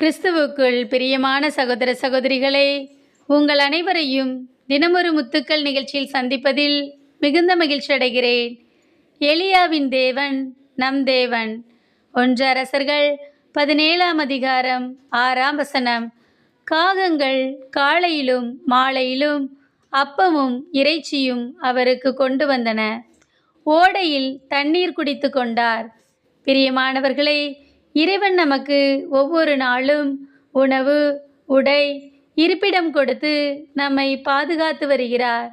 கிறிஸ்துவுக்குள் பிரியமான சகோதர சகோதரிகளே உங்கள் அனைவரையும் தினமொரு முத்துக்கள் நிகழ்ச்சியில் சந்திப்பதில் மிகுந்த மகிழ்ச்சி அடைகிறேன். எலியாவின் தேவன் நம் தேவன். ஒன்று அரசர்கள் பதினேழாம் அதிகாரம் ஆறாம் வசனம். காகங்கள் காலையிலும் மாலையிலும் அப்பமும் இறைச்சியும் அவருக்கு கொண்டு வந்தன. ஓடையில் தண்ணீர் குடித்து கொண்டார். பிரியமானவர்களே இறைவன் நமக்கு ஒவ்வொரு நாளும் உணவு உடை இருப்பிடம் கொடுத்து நம்மை பாதுகாத்து வருகிறார்.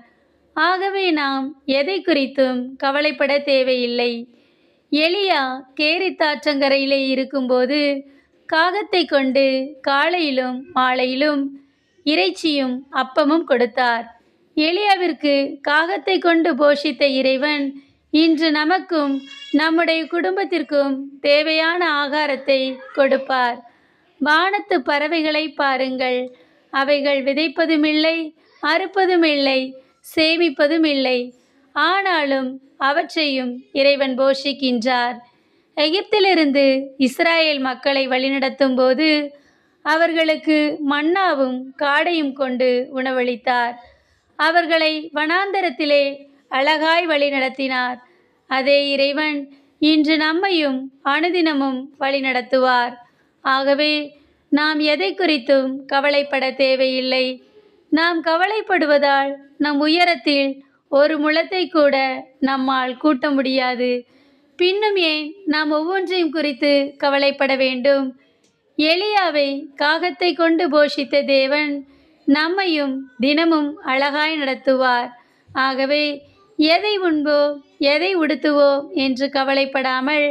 ஆகவே நாம் எதை குறித்தும் கவலைப்பட தேவையில்லை. எலியா கேரித்தாற்றங்கரையிலே இருக்கும்போது காகத்தை கொண்டு காலையிலும் மாலையிலும் இறைச்சியும் அப்பமும் கொடுத்தார். எலியாவிற்கு காகத்தை கொண்டு போஷித்த இறைவன் இன்று நமக்கும் நம்முடைய குடும்பத்திற்கும் தேவையான ஆகாரத்தை கொடுப்பார். வானத்து பறவைகளை பாருங்கள். அவைகள் விதைப்பதுமில்லை அறுப்பதுமில்லை சேமிப்பதும் இல்லை ஆனாலும் அவற்றையும் இறைவன் போஷிக்கின்றார். எகிப்திலிருந்து இஸ்ராயேல் மக்களை வழிநடத்தும் போது அவர்களுக்கு மன்னாவும் காடையும் கொண்டு உணவளித்தார். அவர்களை வனாந்தரத்திலே அழகாய் வழிநடத்தினார். அதே இறைவன் இன்று நம்மையும் அனுதினமும் வழிநடத்துவார். ஆகவே நாம் எதை குறித்தும் கவலைப்பட தேவையில்லை. நாம் கவலைப்படுவதால் நம் உயரத்தில் ஒரு முளத்தை கூட நம்மால் கூட்ட முடியாது. பின்னும் ஏன் நாம் ஒவ்வொன்றையும் குறித்து கவலைப்பட வேண்டும்? எலியாவை காகத்தை கொண்டு போஷித்த தேவன் நம்மையும் தினமும் அழகாய் நடத்துவார். ஆகவே எதை உண்போ எதை உடுத்துவோ என்று கவலைப்படாமல்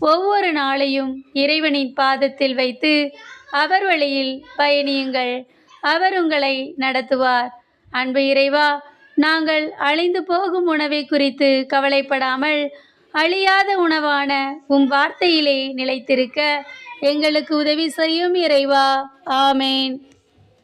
ஒவ்வொரு நாளையும் இறைவனின் பாதத்தில் வைத்து அவர் வழியில் பயணியுங்கள். அவர் உங்களை நடத்துவார். அன்பு இறைவா நாங்கள் அழிந்து போகும் உணவை குறித்து கவலைப்படாமல் அழியாத உணவான உம் வார்த்தையிலே நிலைத்திருக்க எங்களுக்கு உதவி செய்யும் இறைவா. ஆமேன்.